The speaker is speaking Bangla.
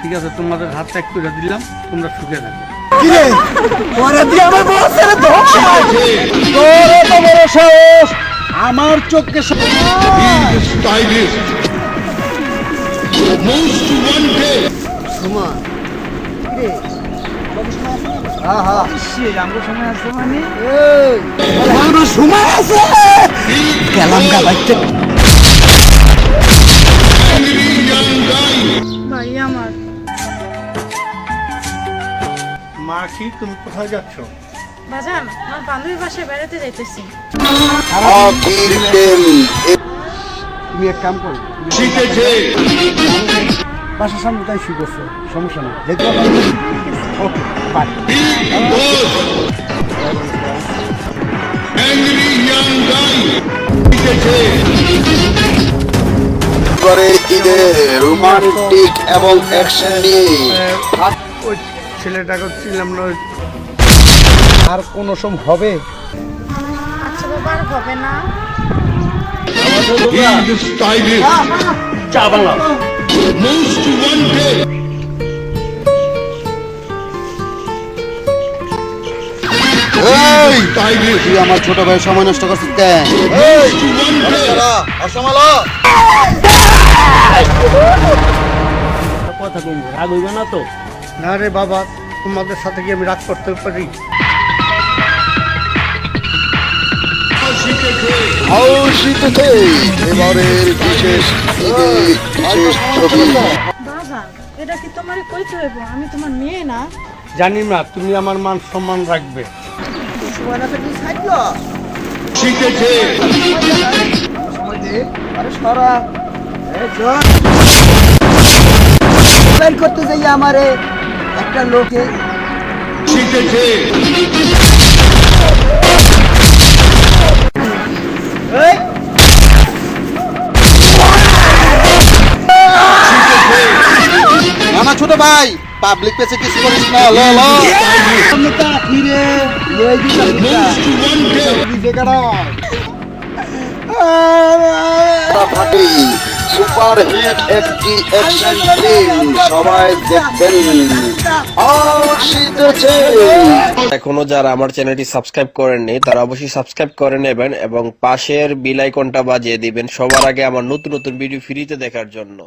ঠিক আছে। তোমাদের হাতটা একটু করে দিলাম তোমরা সুখে থাকো কিরে? ওরা আমার বসের ধোকা। শিখেছে তোর এত বড় সাহস। চোখকে He is কি তুমি কোথায় যাচ্ছ? বাজান আমার বান্ধবীর বাসায় বেড়াতে যাইতেছি। তুমি এক কাম করো শিখেছে বাসার সামনে তাই সমস্যা নেই। যেতে ওকে বাই করে ঈদে রোমান্টিক এবং অ্যাকশন নিয়ে। ওই ছেলেটাকে ছিলাম না। আর কোনো সময় হবে? আচ্ছা বাবা আর হবে না। He is stylish. চা বাংলা Most wanted. এই Stylish. তুই আমার ছোট ভাই সময় নষ্ট করছিস কেন? কথা কম রাগ হইবে না তো? না রে বাবা তোমাদের সাথে কি আমি রাগ করতে পারি। এটা কি তোমার কইতে হইব? আমি তোমার মেয়ে না? জানি না তুমি আমার মান সম্মান রাখবে। শিখেছে করতে যাই আমারে। একটা লোকে শিখেছে না ছোট ভাই পাবলিক প্লেসে কিছু করিস না ল ল। ফিরে লই সুপার হিট একটি অ্যাকশন ফিল্ম সবাই দেখবেন। এখনও যারা আমার চ্যানেলটি সাবস্ক্রাইব করেননি, তারা অবশ্যই সাবস্ক্রাইব করে নেবেন এবং পাশের বিলাইকনটা বাজিয়ে দিবেন সবার আগে আমার নতুন নতুন ভিডিও ফ্রিতে দেখার জন্য।